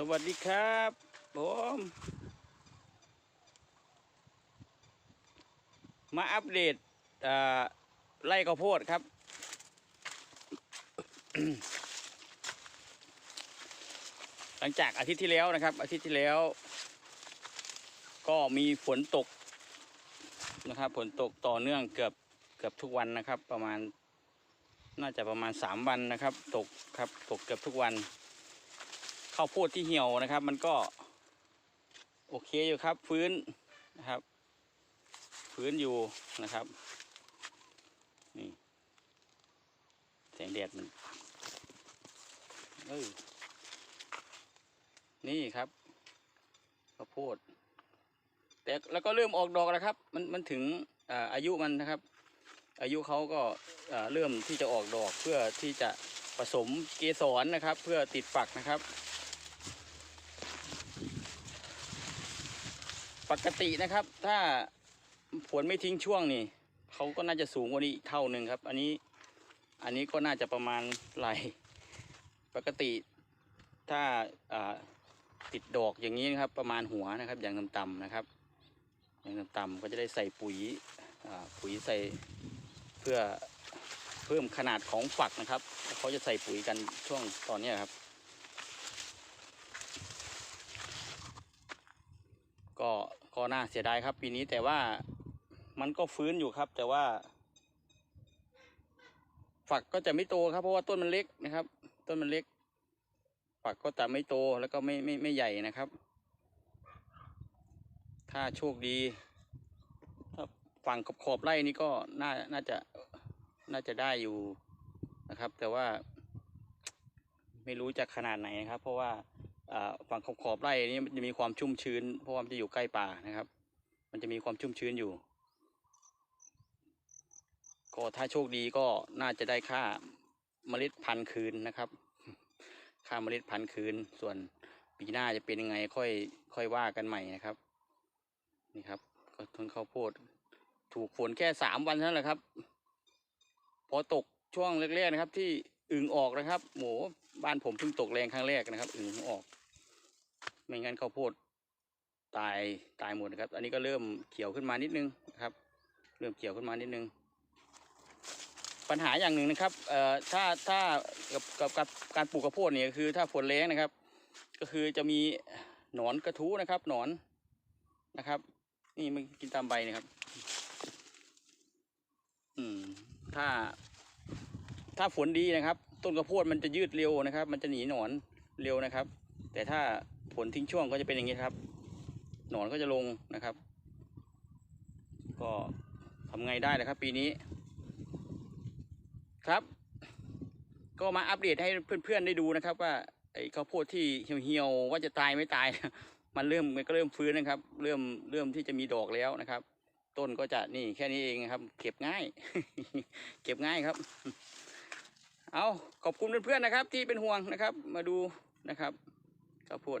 สวัสดีครับผมมาอัปเดตไร่ข้าวโพดครับ หลังจากอาทิตย์ที่แล้วนะครับ อาทิตย์ที่แล้ว ก็มีฝนตกนะครับฝนตกต่อเนื่องเกือบเกือบทุกวันนะครับ ประมาณน่าจะประมาณสามวันนะครับ ตกครับ ตกเกือบทุกวัน ข้าวโพดที่เหี่ยวนะครับ มันก็ โอเคอยู่ครับ ฟื้นนะครับ ฟื้นอยู่นะครับ นี่แสงแดดมันเออนี่ครับข้าวโพดแต่แล้วก็เริ่มออกดอกแล้วครับ มันมันถึงอาอายุมันนะครับ อายุเขาก็เอ่อเริ่มที่จะออกดอกเพื่อที่จะผสมเกสรนะครับ เพื่อติดฝักนะครับ ปกตินะครับ ถ้าฝนไม่ทิ้งช่วงนี่เขาก็น่าจะสูงกว่านี้อีกเท่าหนึ่งครับ อันนี้อันนี้ก็น่าจะประมาณไหลปกติถ้าติดดอกอย่างนี้นะครับ ประมาณหัวนะครับ อย่างต่ำๆนะครับ อย่างต่ำๆก็จะได้ใส่ปุ๋ยปุ๋ยใส่เพื่อเพิ่มขนาดของฝักนะครับเขาจะใส่ปุ๋ยกันช่วงตอนนี้ครับ ก็ ก็น่าเสียดายครับ ปีนี้แต่ว่ามันก็ฟื้นอยู่ครับ แต่ว่า ฝักก็จะไม่โตครับ เพราะว่าต้นมันเล็กนะครับ ต้นมันเล็ก ฝักก็จะไม่โตแล้วก็ไม่ไม่ไม่ใหญ่นะครับ ถ้าโชคดี ถ้าฝั่งขอบขอบไร่นี่ก็น่าน่าจะน่าจะได้อยู่นะครับ แต่ว่า ไม่รู้จะขนาดไหนนะครับ เพราะว่า ฝั่งขอบขอบไร่นี้มันจะมีความชุ่มชื้น เพราะว่ามันจะอยู่ใกล้ป่านะครับ มันจะมีความชุ่มชื้นอยู่ ก็ถ้าโชคดีก็น่าจะได้ค่าเมล็ดพันธุ์คืนนะครับ ค่าเมล็ดพันธุ์คืน ส่วนปีหน้าจะเป็นยังไงค่อยค่อยว่ากันใหม่นะครับ นี่ครับ ก็ต้นข้าวโพด ถูกฝนแค่สามวันเท่านั้นแหละครับ พอตกช่วงแรกๆนะครับ ที่อึงออกนะครับโหบ้านผมเพิ่งตกแรงครั้งแรกนะครับ อึ่งออก ไม่งั้นข้าวโพดตายตายหมดนะครับ อันนี้ก็เริ่มเขียวขึ้นมานิดนึงนะครับ เริ่มเขียวขึ้นมานิดนึง ปัญหาอย่างหนึ่งนะครับเอ่อถ้าถ้ากับกับกับการปลูกข้าวโพดเนี่ยคือถ้าฝนแรงนะครับ ก็คือจะมีหนอนกระทู้นะครับ หนอนนะครับ นี่มันกินตามใบนะครับ อืม ถ้า ถ้าฝนดีนะครับ ต้นข้าวโพดมันจะยืดเร็วนะครับ มันจะหนีหนอนเร็วนะครับ แต่ถ้า ฝนทิ้งช่วงก็จะเป็นอย่างนี้ครับ หนอนก็จะลงนะครับ ก็ทำไงได้นะครับ ปีนี้ ครับ ก็มาอัปเดตให้เพื่อนๆได้ดูนะครับ ว่าไอ้ข้าวโพดที่เหี่ยวๆว่าจะตายไม่ตาย มันเริ่มมันก็เริ่มฟื้นนะครับ เริ่มเริ่มที่จะมีดอกแล้วนะครับ ต้นก็จะนี่แค่นี้เองครับ เก็บง่าย เก็บง่ายครับ เอาขอบคุณเพื่อนๆนะครับ ที่เป็นห่วงนะครับ มาดูนะครับข้าวโพด